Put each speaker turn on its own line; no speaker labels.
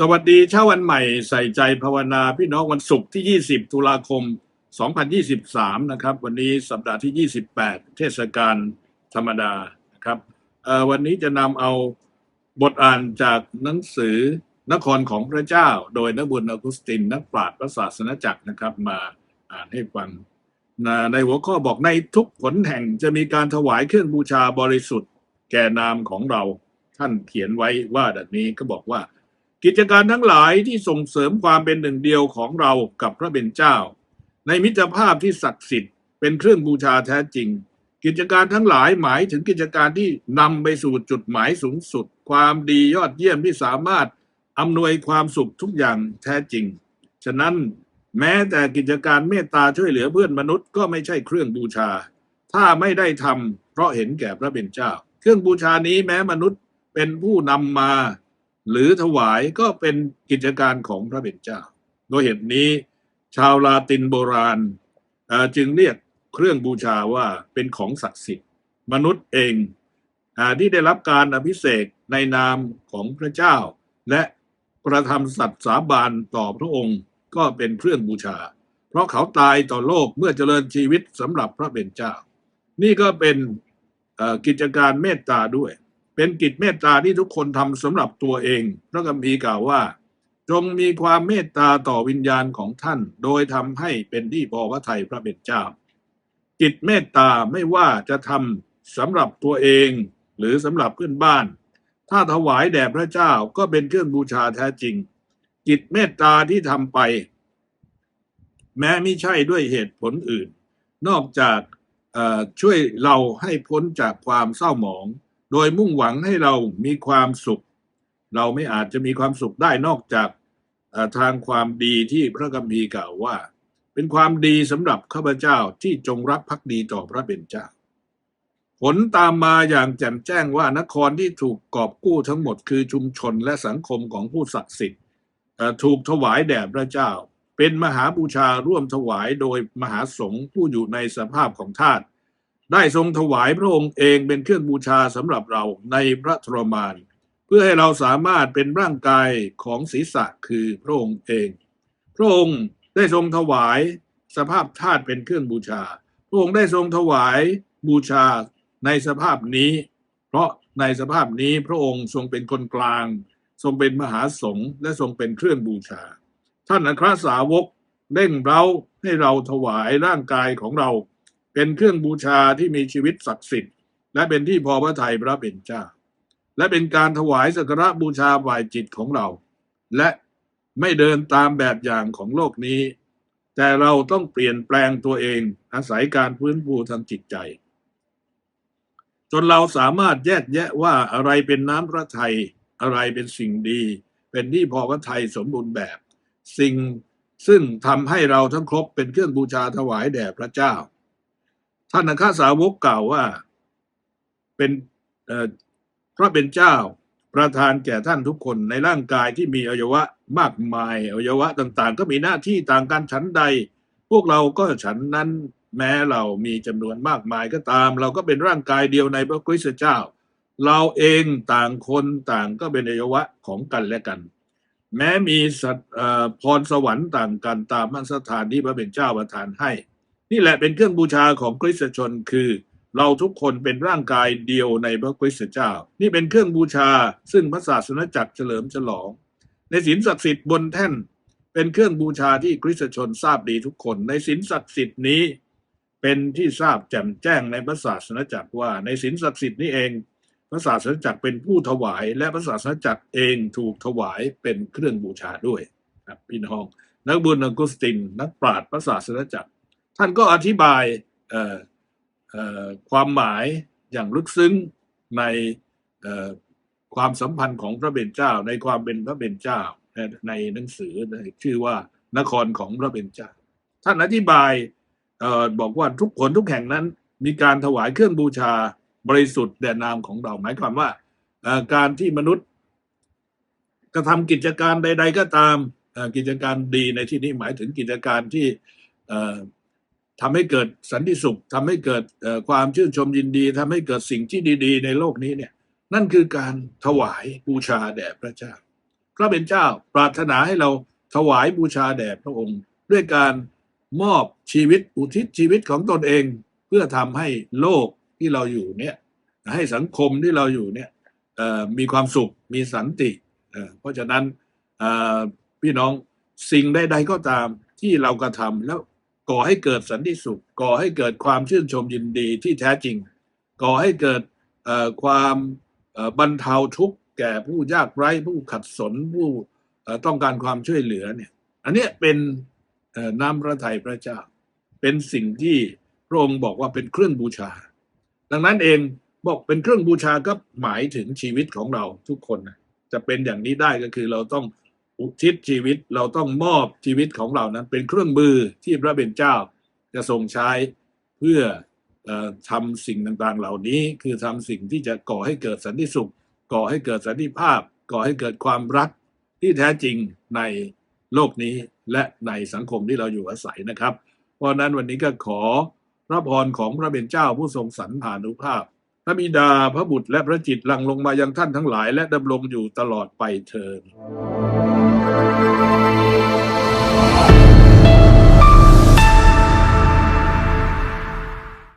สวัสดีเช้าวันใหม่ใส่ใจภาวนาพี่น้องวันศุกร์ที่ 20 ตุลาคม 2023 นะครับ วันนี้สัปดาห์ที่ 28 เทศกาลธรรมดานะครับวันนี้จะนำเอาบทอ่านจากหนังสือนครของพระเจ้า โดยนักบุญอกุสตินนักปราชญ์พระศาสนจักรนะครับ มาอ่านให้ฟังในหัวข้อบอกในทุกผลแห่งจะมีการถวายเครื่องบูชาบริสุทธิ์ แก่นามของเราท่านเขียนไว้ว่าดังนี้ก็บอกว่า กิจการทั้งหลายที่ส่งเสริมความเป็นหนึ่งเดียวของเรากับพระเป็นเจ้า ในมิตรภาพที่ศักดิ์สิทธิ์เป็นเครื่องบูชาแท้จริง กิจการทั้งหลายหมายถึงกิจการที่นำไปสู่จุดหมายสูงสุด ความดียอดเยี่ยมที่สามารถอำนวยความสุขทุกอย่างแท้จริง ฉะนั้นแม้แต่กิจการเมตตาช่วยเหลือเพื่อนมนุษย์ก็ไม่ใช่เครื่องบูชา ถ้าไม่ได้ทำเพราะเห็นแก่พระเป็นเจ้า เครื่องบูชานี้แม้มนุษย์เป็นผู้นำมา หรือถวายก็เป็นกิจการของพระเป็นเจ้า โดยเหตุนี้ ชาวลาตินโบราณจึงเรียกเครื่องบูชาว่าเป็นของศักดิ์สิทธิ์ มนุษย์เองอที่ได้รับการอภิเษกในนามของพระเจ้า และกระทำสัตย์สาบานต่อพระองค์ก็เป็นเครื่องบูชา เพราะเขาตายต่อโลกเมื่อเจริญชีวิตสำหรับพระเป็นเจ้า นี่ก็เป็นกิจการเมตตาด้วย เป็นกิจเมตตาที่ทุกคนทำสำหรับตัวเอง พระคัมภีกล่าวว่า จงมีความเมตตาต่อวิญญาณของท่าน โดยทำให้เป็นที่พอพระทัยพระเป็นเจ้า จิตเมตตาไม่ว่าจะทำสำหรับตัวเอง หรือสำหรับเพื่อนบ้าน ถ้าถวายแด่พระเจ้าก็เป็นเครื่องบูชาแท้จริง จิตเมตตาที่ทำไป แม้ไม่ใช่ด้วยเหตุผลอื่น นอกจากช่วยเราให้พ้นจากความเศร้าหมอง โดยมุ่งหวังให้เรามีความสุข เราไม่อาจจะมีความสุขได้นอกจากทางความดีที่พระคัมภีกล่าวว่า เป็นความดีสำหรับข้าพเจ้าที่จงรักภักดีต่อพระเป็นเจ้า ผลตามมาอย่างแจ่มแจ้งว่านครที่ถูกกอบกู้ทั้งหมดคือชุมชนและสังคมของผู้ศักดิ์สิทธิ์ถูกถวายแด่พระเจ้า เป็นมหาบูชาร่วมถวายโดยมหาสงฆ์ผู้อยู่ในสภาพของทาส ได้ทรงถวายพระองค์เองเป็นเครื่องบูชาสำหรับเราในพระทรมาน เพื่อให้เราสามารถเป็นร่างกายของศีรษะคือพระองค์เอง พระองค์ได้ทรงถวายสภาพธาตุเป็นเครื่องบูชา พระองค์ได้ทรงถวายบูชาในสภาพนี้ เพราะในสภาพนี้พระองค์ทรงเป็นคนกลาง ทรงเป็นมหาสงฆ์และทรงเป็นเครื่องบูชา ท่านอัครสาวกเร่งเร้าให้เราถวายร่างกายของเรา เป็นเครื่องบูชาที่มีชีวิตศักดิ์สิทธิ์ และเป็นที่พอพระทัยพระเป็นเจ้า และเป็นการถวายสักการะบูชาฝ่ายจิตของเรา และไม่เดินตามแบบอย่างของโลกนี้ แต่เราต้องเปลี่ยนแปลงตัวเองอาศัยการฟื้นฟูทางจิตใจ จนเราสามารถแยกแยะว่าอะไรเป็นน้ำพระทัยอะไรเป็นสิ่งดี เป็นที่พอพระทัยสมบูรณ์แบบ สิ่งซึ่งทำให้เราทั้งครบเป็นเครื่องบูชาถวายแด่พระเจ้า ท่านอัครสาวกกล่าวว่า เป็นพระเป็นเจ้าประทานแก่ท่านทุกคนในร่างกายที่มีอวัยวะมากมายอวัยวะต่างๆ ก็มีหน้าที่ต่างกันฉันใด พวกเราก็ฉันนั้นแม้เรามีจำนวนมากมายก็ตาม เราก็เป็นร่างกายเดียวในพระคริสตเจ้า เราเองต่างคนต่างก็เป็นอวัยวะของกันและกัน แม้มีสัตว์พรสวรรค์ต่างกันตามมาตรฐานที่พระเป็นเจ้าประทานให้ นี่แหละเป็นเครื่องบูชาของคริสตชนคือ เราทุกคนเป็นร่างกายเดียวในพระคริสตเจ้า นี่เป็นเครื่องบูชาซึ่งพระศาสนจักรเฉลิมฉลอง ในศีลศักดิ์สิทธิ์บนแท่น เป็นเครื่องบูชาที่คริสตชนทราบดีทุกคน ในศีลศักดิ์สิทธิ์นี้เป็นที่ทราบแจ่มแจ้งในพระศาสนจักรว่า ในศีลศักดิ์สิทธิ์นี้เอง พระศาสนจักรเป็นผู้ถวาย และพระศาสนจักรเองถูกถวายเป็นเครื่องบูชาด้วยครับพี่น้อง นักบุญอกุสติน นักปราชญ์พระศาสนจักร ท่านก็อธิบายความหมายอย่างลึกซึ้งในความสัมพันธ์ของพระเบญเจ้า ในความเป็นพระเบญเจ้าในในหนังสือชื่อว่านครของพระเบญเจ้า ท่านอธิบายออบอกว่าทุกคนทุกแห่งนั้น มีการถวายเครื่องบูชาบริสุทธิ์แด่นามของเราหมายความว่าการที่มนุษย์กระทำกิจการใด ๆ ก็ตามกิจการดีในที่นี้หมายถึงกิจการที่ ทำให้เกิดสันติสุขทำให้เกิดความชื่นชมยินดีทำให้เกิดสิ่งที่ดีๆ ในโลกนี้เนี่ย นั่นคือการถวายบูชาแด่พระเจ้า พระเป็นเจ้าปรารถนาให้เราถวายบูชาแด่พระองค์ ด้วยการมอบชีวิตอุทิศชีวิตของตนเอง เพื่อทำให้โลกที่เราอยู่เนี่ยให้สังคมที่เราอยู่เนี่ยมีความสุขมีสันติ เพราะฉะนั้นพี่น้องสิ่งใดๆก็ตามที่เรากระทำแล้ว ก่อให้เกิดสันติสุข ก่อให้เกิดความชื่นชมยินดีที่แท้จริง ก่อให้เกิดความบรรเทาทุกข์แก่ผู้ยากไร้ผู้ขัดสนผู้ต้องการความช่วยเหลือเนี่ย อันนี้เป็นน้ำพระทัยพระเจ้า เป็นสิ่งที่พระองค์บอกว่าเป็นเครื่องบูชา ดังนั้นเองบอกเป็นเครื่องบูชาก็หมายถึงชีวิตของเราทุกคน จะเป็นอย่างนี้ได้ก็คือเราต้อง อุทิศชีวิตเราต้องมอบชีวิตของเรานั้น เป็นเครื่องมือที่พระเป็นเจ้าจะทรงใช้เพื่ออ่อทำสิ่งต่างๆ เหล่านี้คือทำสิ่งที่จะก่อให้เกิดสันติสุข ก่อให้เกิดสันติภาพ ก่อให้เกิดความรักที่แท้จริงในโลกนี้และในสังคมที่เราอยู่อาศัยนะครับ เพราะนั้นวันนี้ก็ขอพระพรของพระเป็นเจ้าผู้ทรงสรรพานุภาพพระบิดาพระบุตรและพระจิตหลังลงมายังท่านทั้งหลาย และดำรงอยู่ตลอดไปเทิน Música